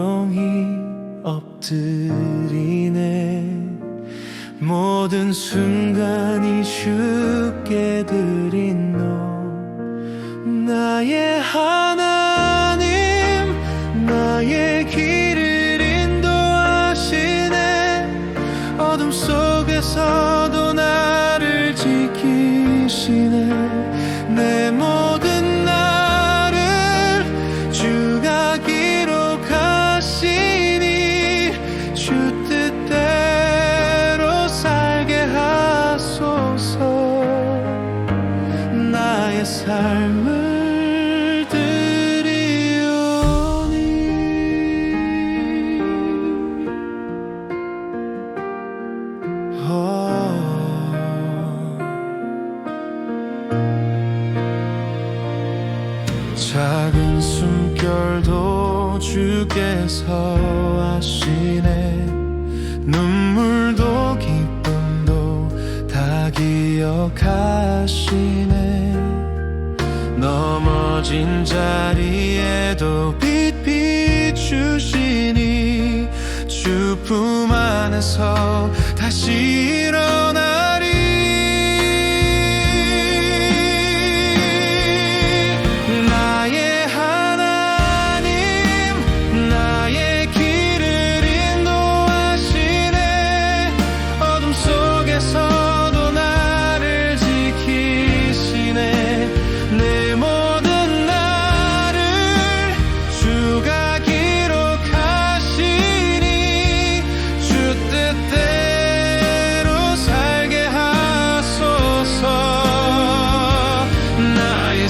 조용히 엎드리네. 모든 순간이 쉽게 드린 너. 나의 하나님 나의 길을 인도하시네. 어둠 속에서도 나를 지키시네. 삶을 드리오니. 어. 작은 숨결도 주께서 아시네. 눈물도 기쁨도 다 기억하시네 넘어진 자리에도 빛 비추시니 주품 안에서 다시 일어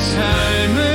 time